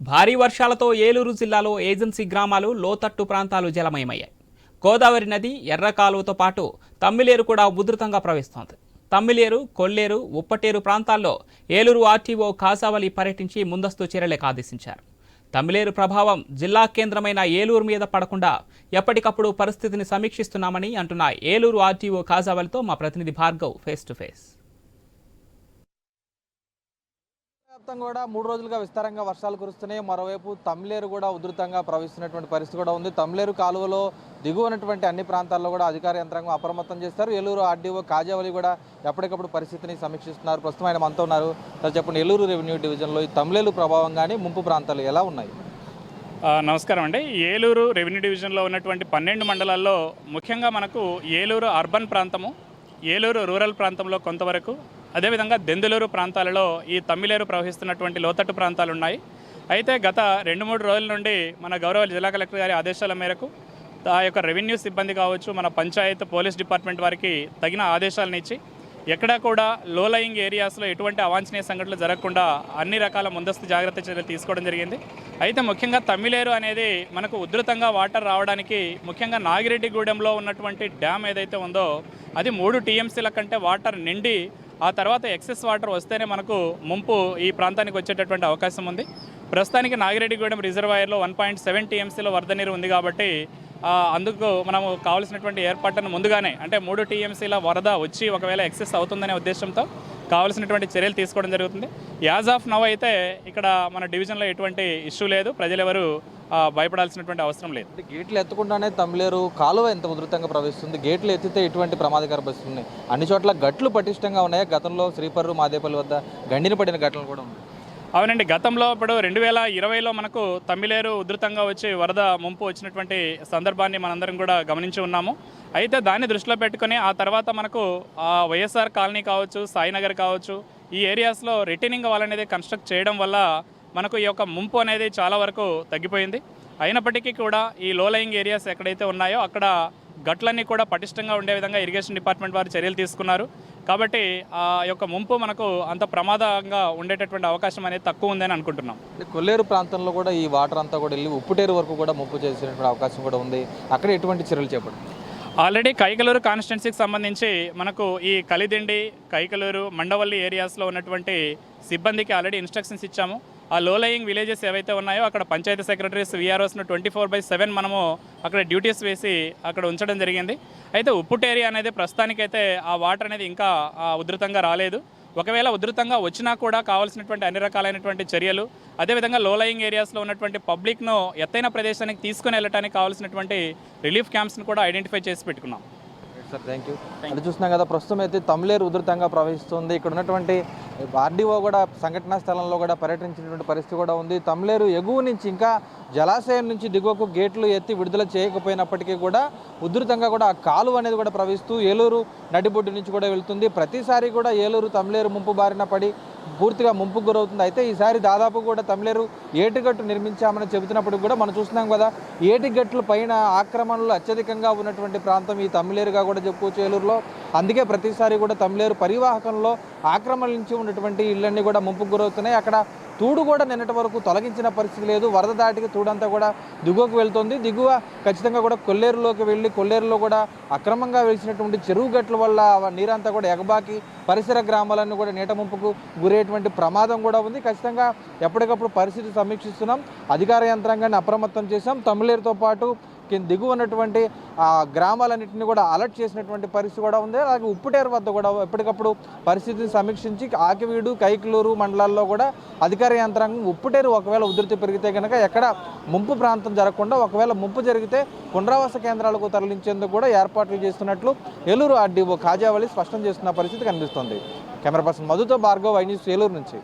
భారీ వర్షాలతో ఏలూరు జిల్లాలో ఏజెన్సీ గ్రామాలు లోతట్టు ప్రాంతాలు జలమయమయ్యాయి. గోదావరి నది ఎర్ర కాలువతో పాటు తమ్మిలేరు కూడా ఉధృతంగా ప్రవహిస్తోంది. తమ్మిలేరు కొల్లేరు ఉప్పటేరు ప్రాంతాల్లో ఏలూరు ఆర్టీఓ కాసావలి పర్యటించి ముందస్తు చర్యలకు ఆదేశించారు. తమిళేరు ప్రభావం జిల్లా కేంద్రమైన ఏలూరు మీద పడకుండా ఎప్పటికప్పుడు పరిస్థితిని సమీక్షిస్తున్నామని అంటున్న ఏలూరు ఆర్టీఓ కాజావలితో మా ప్రతినిధి భార్గవ్ ఫేస్ టు ఫేస్ మొత్తం కూడా మూడు రోజులుగా విస్తారంగా వర్షాలు కురుస్తున్నాయి. మరోవైపు తమిళేరు కూడా ఉధృతంగా ప్రవహిస్తున్నటువంటి పరిస్థితి కూడా ఉంది. తమిళేరు కాలువలో దిగువనటువంటి అన్ని ప్రాంతాల్లో కూడా అధికార యంత్రాంగం అప్రమత్తం చేస్తారు. ఏలూరు ఆర్డీఓ కాజావలి కూడా ఎప్పటికప్పుడు పరిస్థితిని సమీక్షిస్తున్నారు. ప్రస్తుతం ఆయన మనతో ఉన్నారు. సార్ చెప్పండి ఏలూరు రెవెన్యూ డివిజన్లో ఈ తమిళేరు ప్రభావం కానీ ముంపు ప్రాంతాలు ఎలా ఉన్నాయి? నమస్కారం అండి. ఏలూరు రెవెన్యూ డివిజన్లో ఉన్నటువంటి పన్నెండు మండలాల్లో ముఖ్యంగా మనకు ఏలూరు అర్బన్ ప్రాంతము ఏలూరు రూరల్ ప్రాంతంలో కొంతవరకు అదేవిధంగా దెందులూరు ప్రాంతాలలో ఈ తమ్మిలేరు ప్రవహిస్తున్నటువంటి లోతట్టు ప్రాంతాలు ఉన్నాయి అయితే గత రెండు మూడు రోజుల నుండి మన గౌరవ జిల్లా కలెక్టర్ గారి ఆదేశాల మేరకు ఆ యొక్క రెవెన్యూ సిబ్బంది కావచ్చు మన పంచాయత్ పోలీస్ డిపార్ట్మెంట్ వారికి తగిన ఆదేశాలను ఇచ్చి ఎక్కడా కూడా లో లయింగ్ ఏరియాస్లో ఎటువంటి అవాంఛనీయ సంఘటనలు జరగకుండా అన్ని రకాల ముందస్తు జాగ్రత్త చర్యలు తీసుకోవడం జరిగింది. అయితే ముఖ్యంగా తమ్మిలేరు అనేది మనకు ఉధృతంగా వాటర్ రావడానికి ముఖ్యంగా నాగిరెడ్డిగూడెంలో ఉన్నటువంటి డ్యామ్ ఏదైతే ఉందో అది మూడు టీఎంసీల కంటే వాటర్ నిండి ఆ తర్వాత ఎక్సెస్ వాటర్ వస్తేనే మనకు ముంపు ఈ ప్రాంతానికి వచ్చేటటువంటి అవకాశం ఉంది. ప్రస్తుతానికి నాగిరెడ్డిగూడెం రిజర్వాయర్లో వన్ పాయింట్ సెవెన్ టీఎంసీలో వరద నీరు ఉంది కాబట్టి అందుకు మనము కావాల్సినటువంటి ఏర్పాట్లను ముందుగానే అంటే మూడు టీఎంసీల వరద వచ్చి ఒకవేళ ఎక్సెస్ అవుతుందనే ఉద్దేశంతో కావాల్సినటువంటి చర్యలు తీసుకోవడం జరుగుతుంది. యాజ్ ఆఫ్ నవ్ అయితే ఇక్కడ మన డివిజన్లో ఎటువంటి ఇష్యూ లేదు. ప్రజలెవరు భయపడాల్సినటువంటి అవసరం లేదు. గేట్లు ఎత్తకుండానే తమిళేరు కాలువ ఎంత ఉధృతంగా ప్రవహిస్తుంది గేట్లు ఎత్తితే ఎటువంటి ప్రమాదకర పరిస్థితులు ఉన్నాయి? అన్ని చోట్ల గట్లు పటిష్టంగా ఉన్నాయి? గతంలో శ్రీపర్రు మాదేపల్లి వద్ద గండిని పడిన ఘటనలు కూడా ఉన్నాయి. అవునండి గతంలో ఇప్పుడు రెండు వేల ఇరవైలో మనకు తమిళేరు ఉధృతంగా వచ్చి వరద ముంపు వచ్చినటువంటి సందర్భాన్ని మనందరం కూడా గమనించి ఉన్నాము. అయితే దాన్ని దృష్టిలో పెట్టుకొని ఆ తర్వాత మనకు ఆ వైఎస్ఆర్ కాలనీ కావచ్చు సాయినగర్ కావచ్చు ఈ ఏరియాస్లో రిటైనింగ్ వాల్ అనేది కన్స్ట్రక్ట్ చేయడం వల్ల మనకు ఈ యొక్క ముంపు అనేది చాలా వరకు తగ్గిపోయింది. అయినప్పటికీ కూడా ఈ లోలయింగ్ ఏరియాస్ ఎక్కడైతే ఉన్నాయో అక్కడ గట్లన్నీ కూడా పటిష్టంగా ఉండే విధంగా ఇరిగేషన్ డిపార్ట్మెంట్ వారు చర్యలు తీసుకున్నారు. కాబట్టి ఆ యొక్క ముంపు మనకు అంత ప్రమాదంగా ఉండేటటువంటి అవకాశం అనేది తక్కువ ఉందని అనుకుంటున్నాం. కొల్లేరు ప్రాంతంలో కూడా ఈ వాటర్ అంతా కూడా వెళ్ళి ఉప్పుటేరు వరకు కూడా ముప్పు చేసేటువంటి అవకాశం కూడా ఉంది. అక్కడ ఎటువంటి చర్యలు చేపట్టారు? ఆల్రెడీ కైకలూరు కాన్స్టిట్యున్సీకి సంబంధించి మనకు ఈ కలిదిండి కైకలూరు మండవల్లి ఏరియాస్లో ఉన్నటువంటి సిబ్బందికి ఆల్రెడీ ఇన్స్ట్రక్షన్స్ ఇచ్చాము. ఆ లో లయింగ్ విలేజెస్ ఏవైతే ఉన్నాయో అక్కడ పంచాయతీ సెక్రటరీస్ విఆర్ఓస్ను ట్వంటీ ఫోర్ బై సెవెన్ మనము అక్కడ డ్యూటీస్ వేసి అక్కడ ఉంచడం జరిగింది. అయితే ఉప్పుటేరియా అనేది ప్రస్తుతానికైతే ఆ వాటర్ అనేది ఇంకా ఉధృతంగా రాలేదు. ఒకవేళ ఉధృతంగా వచ్చినా కూడా కావాల్సినటువంటి అన్ని రకాలైనటువంటి చర్యలు అదేవిధంగా లోలయింగ్ ఏరియాస్లో ఉన్నటువంటి పబ్లిక్ను ఎత్తైన ప్రదేశానికి తీసుకుని వెళ్ళడానికి కావాల్సినటువంటి రిలీఫ్ క్యాంప్స్ని కూడా ఐడెంటిఫై చేసి పెట్టుకున్నాం. సార్ థ్యాంక్ యూ అంటే చూస్తున్నాం కదా ప్రస్తుతం అయితే తమిళేరు ఉధృతంగా ప్రవహిస్తుంది. ఇక్కడ ఉన్నటువంటి ఆర్డీఓ కూడా సంఘటనా స్థలంలో కూడా పర్యటించినటువంటి పరిస్థితి కూడా ఉంది. తమిళేరు ఎగువ నుంచి ఇంకా జలాశయం నుంచి దిగువకు గేట్లు ఎత్తి విడుదల చేయకపోయినప్పటికీ కూడా ఉధృతంగా కూడా ఆ కాలువ అనేది కూడా ప్రవహిస్తూ ఏలూరు నడిబొడ్డు నుంచి కూడా వెళ్తుంది. ప్రతిసారి కూడా ఏలూరు తమిళేరు ముంపు బారిన పడి పూర్తిగా ముంపుకు గురవుతుంది. అయితే ఈసారి దాదాపు కూడా తమిళేరు ఏటిగట్టు నిర్మించామని చెబుతున్నప్పుడు కూడా మనం చూస్తున్నాం కదా ఏటిగట్ల పైన ఆక్రమణలు అత్యధికంగా ఉన్నటువంటి ప్రాంతం ఈ తమిళేరుగా కూడా చెప్పుకోవచ్చు ఏలూరులో అందుకే ప్రతిసారి కూడా తమిళేరు పరివాహకంలో ఆక్రమణించి ఉన్నటువంటి ఇళ్ళన్నీ కూడా ముంపుకు గురవుతున్నాయి. అక్కడ తూడు కూడా నిన్నటి వరకు తొలగించిన పరిస్థితి లేదు. వరద దాటికి తూడంతా కూడా దిగువకు వెళ్తుంది. దిగువ ఖచ్చితంగా కూడా కొల్లేరులోకి వెళ్ళి కొల్లేరులో కూడా అక్రమంగా వెలిసినటువంటి చెరువు గట్ల వల్ల నీరంతా కూడా ఎగబాకి పరిసర గ్రామాలన్నీ కూడా నీట ముంపుకు గురయ్యేటువంటి ప్రమాదం కూడా ఉంది. ఖచ్చితంగా ఎప్పటికప్పుడు పరిస్థితి సమీక్షిస్తున్నాం. అధికార యంత్రాంగాన్ని అప్రమత్తం చేశాం. తమిళేరుతో పాటు దిగువ ఉన్నటువంటి గ్రామాలన్నింటినీ కూడా అలర్ట్ చేసినటువంటి పరిస్థితి కూడా ఉంది. అలాగే ఉప్పుటేరు వద్ద కూడా ఎప్పటికప్పుడు పరిస్థితిని సమీక్షించి ఆకివీడు కైకలూరు మండలాల్లో కూడా అధికార యంత్రాంగం ఉప్పుటేరు ఒకవేళ ఉధృతి పెరిగితే కనుక ఎక్కడ ముంపు ప్రాంతం జరగకుండా ఒకవేళ ముంపు జరిగితే పునరావాస కేంద్రాలకు తరలించేందుకు కూడా ఏర్పాట్లు చేస్తున్నట్లు ఏలూరు ఆర్డీఓ కాజావళి స్పష్టం చేస్తున్న పరిస్థితి కనిపిస్తోంది. కెమెరా పర్సన్ మధుతో భార్గవ్ ఐ న్యూస్ ఏలూరు నుంచి.